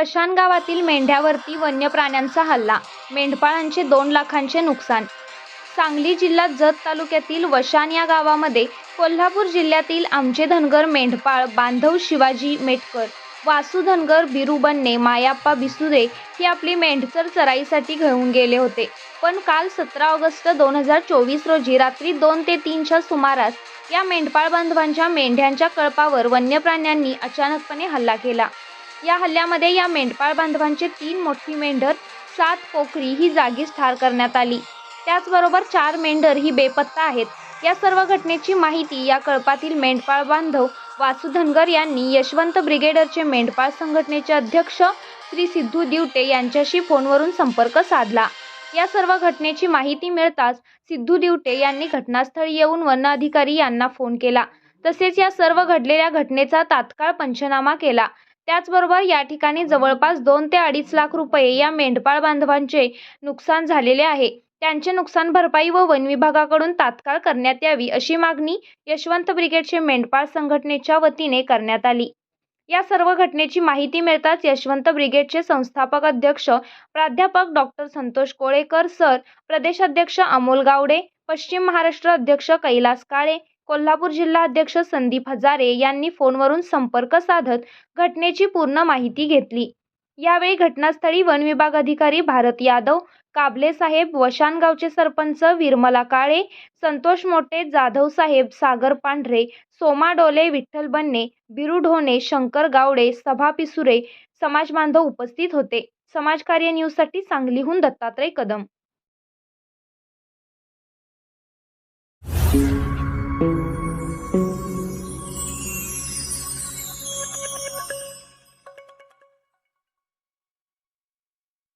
वशान गावातील मेंढ्यावरती वन्य प्राण्यांचा हल्ला. मेंढपाळांचे दोन लाखांचे नुकसान. सांगली जिल्ह्यात जत तालुक्यातील वशान या गावामध्ये कोल्हापूर जिल्ह्यातील आमचे धनगर मेंढपाळ बांधव शिवाजी मेटकर वासू धनगर बिरुबन्ने मायाप्पा बिसुरे ही आपली मेंढचर चराईसाठी घेऊन गेले होते. पण काल सतरा ऑगस्ट दोन हजार चोवीस रोजी रात्री दोन ते तीनच्या सुमारास या मेंढपाळ बांधवांच्या मेंढ्यांच्या कळपावर वन्य प्राण्यांनी अचानकपणे हल्ला केला. या हल्ल्यामध्ये या मेंढपाळ बांधवांचे तीन मोठी मेंढर सात कोकरी ही जागीच ठार करण्यात आली. त्याचबरोबर चार मेंढर ही बेपत्ता आहेत. या सर्व घटनेची माहिती या कळपातील मेंढपाळ बांधव वासू धनगर यांनी यशवंत ब्रिगेडरचे मेंढपाळ संघटनेचे अध्यक्ष श्री सिद्धू दिवटे यांच्याशी फोनवरून संपर्क साधला. या सर्व घटनेची माहिती मिळताच सिद्धू दिवटे यांनी घटनास्थळी येऊन वन अधिकारी यांना फोन केला. तसेच या सर्व घडलेल्या घटनेचा तात्काळ पंचनामा केला. त्याचबरोबर या ठिकाणी जवळपास दोन ते अडीच लाख रुपये या मेंढपाळ बांधवांचे नुकसान झालेले आहे. त्यांचे नुकसान भरपाई व वन विभागाकडून तात्काळ करण्यात यावी अशी मागणी यशवंत ब्रिगेडचे मेंढपाळ संघटनेच्या वतीने करण्यात आली. या सर्व घटनेची माहिती मिळताच यशवंत ब्रिगेडचे संस्थापक अध्यक्ष प्राध्यापक डॉक्टर संतोष कोळेकर सर प्रदेशाध्यक्ष अमोल गावडे पश्चिम महाराष्ट्र अध्यक्ष कैलास काळे कोल्हापूर जिल्हा अध्यक्ष संदीप हजारे यांनी फोनवरून संपर्क साधत घटनेची पूर्ण माहिती घेतली. यावेळी घटनास्थळी वन विभाग अधिकारी भारत यादव काबले साहेब वशान गावचे सरपंच विरमला काळे संतोष मोटे जाधव साहेब सागर पांढरे सोमा डोले विठ्ठल बन्ने बिरू ढोणे शंकर गावडे सभा पिसुरे समाज बांधव उपस्थित होते. समाजकार्य न्यूजसाठी सांगलीहून दत्तात्रय कदम.